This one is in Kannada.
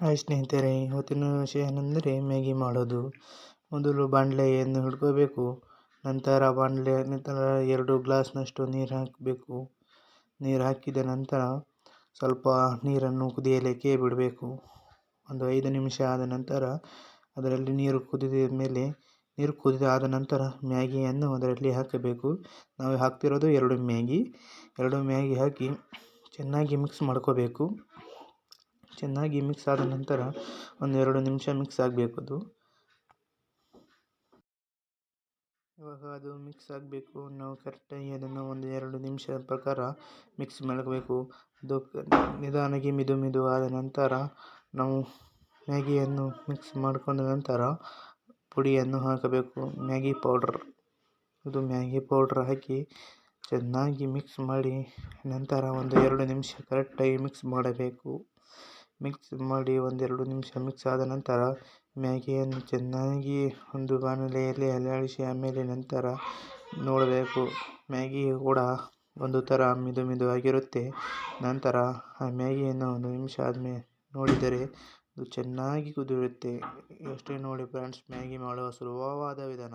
ಹಾಯ್ ಸ್ನೇಹಿತರೆ, ಇವತ್ತಿನ ವಿಷಯ ಏನೆಂದರೆ ಮ್ಯಾಗಿ ಮಾಡೋದು. ಮೊದಲು ಬಾಣಲೆಯನ್ನು ಹಿಡ್ಕೋಬೇಕು ನಂತರ ಬಾಣಲೆ, ನಂತರ ಎರಡು ಗ್ಲಾಸ್ನಷ್ಟು ನೀರು ಹಾಕಬೇಕು. ನೀರು ಹಾಕಿದ ನಂತರ ಸ್ವಲ್ಪ ನೀರನ್ನು ಕುದಿಯಲಿಕ್ಕೆ ಬಿಡಬೇಕು. ಒಂದು ಐದು ನಿಮಿಷ ಆದ ನಂತರ ಅದರಲ್ಲಿ ನೀರು ಕುದಿದ ಮೇಲೆ, ನೀರು ಕುದಿದ ಆದ ನಂತರ ಮ್ಯಾಗಿಯನ್ನು ಅದರಲ್ಲಿ ಹಾಕಬೇಕು. ನಾವು ಹಾಕ್ತಿರೋದು ಎರಡು ಮ್ಯಾಗಿ. ಎರಡು ಮ್ಯಾಗಿ ಹಾಕಿ ಚೆನ್ನಾಗಿ ಮಿಕ್ಸ್ ಮಾಡ್ಕೋಬೇಕು. ಚೆನ್ನಾಗಿ ಮಿಕ್ಸ್ ಆದ ನಂತರ ಒಂದೆರಡು ನಿಮಿಷ ಮಿಕ್ಸ್ ಆಗಬೇಕು ಅದು. ಇವಾಗ ಅದು ಮಿಕ್ಸ್ ಆಗಬೇಕು. ನಾವು ಕರೆಕ್ಟಾಗಿ ಅದನ್ನು ಒಂದು ಎರಡು ನಿಮಿಷ ಪ್ರಕಾರ ಮಿಕ್ಸ್ ಮಾಡಬೇಕು. ಅದು ನಿಧಾನಕ್ಕೆ ಮಿದು ಮಿದು ಆದ ನಂತರ ನಾವು ಮ್ಯಾಗಿಯನ್ನು ಮಿಕ್ಸ್ ಮಾಡಿಕೊಂಡ ನಂತರ ಪುಡಿಯನ್ನು ಹಾಕಬೇಕು. ಮ್ಯಾಗಿ ಪೌಡ್ರ್ ಅದು ಮ್ಯಾಗಿ ಪೌಡ್ರ್ ಹಾಕಿ ಚೆನ್ನಾಗಿ ಮಿಕ್ಸ್ ಮಾಡಿ ನಂತರ ಒಂದು ಎರಡು ನಿಮಿಷ ಕರೆಕ್ಟಾಗಿ ಮಿಕ್ಸ್ ಮಾಡಬೇಕು. ಮಿಕ್ಸ್ ಮಾಡಿ ಒಂದೆರಡು ನಿಮಿಷ ಮಿಕ್ಸ್ ಆದ ನಂತರ ಮ್ಯಾಗಿಯನ್ನು ಚೆನ್ನಾಗಿ ಒಂದು ಬಾಣಲೆಯಲ್ಲಿ ಅಲ್ಲಾಡಿಸಿ ಆಮೇಲೆ ನಂತರ ನೋಡಬೇಕು. ಮ್ಯಾಗಿ ಕೂಡ ಒಂದು ಥರ ಮಿದು ಆಗಿರುತ್ತೆ. ನಂತರ ಆ ಮ್ಯಾಗಿಯನ್ನು ಒಂದು ನಿಮಿಷ ಆದಮೇಲೆ ನೋಡಿದರೆ ಅದು ಚೆನ್ನಾಗಿ ಕುದಿಯುತ್ತೆ. ಅಷ್ಟೇ ನೋಡಿ ಫ್ರೆಂಡ್ಸ್, ಮ್ಯಾಗಿ ಮಾಡುವ ಸುಲಭವಾದ ವಿಧಾನ.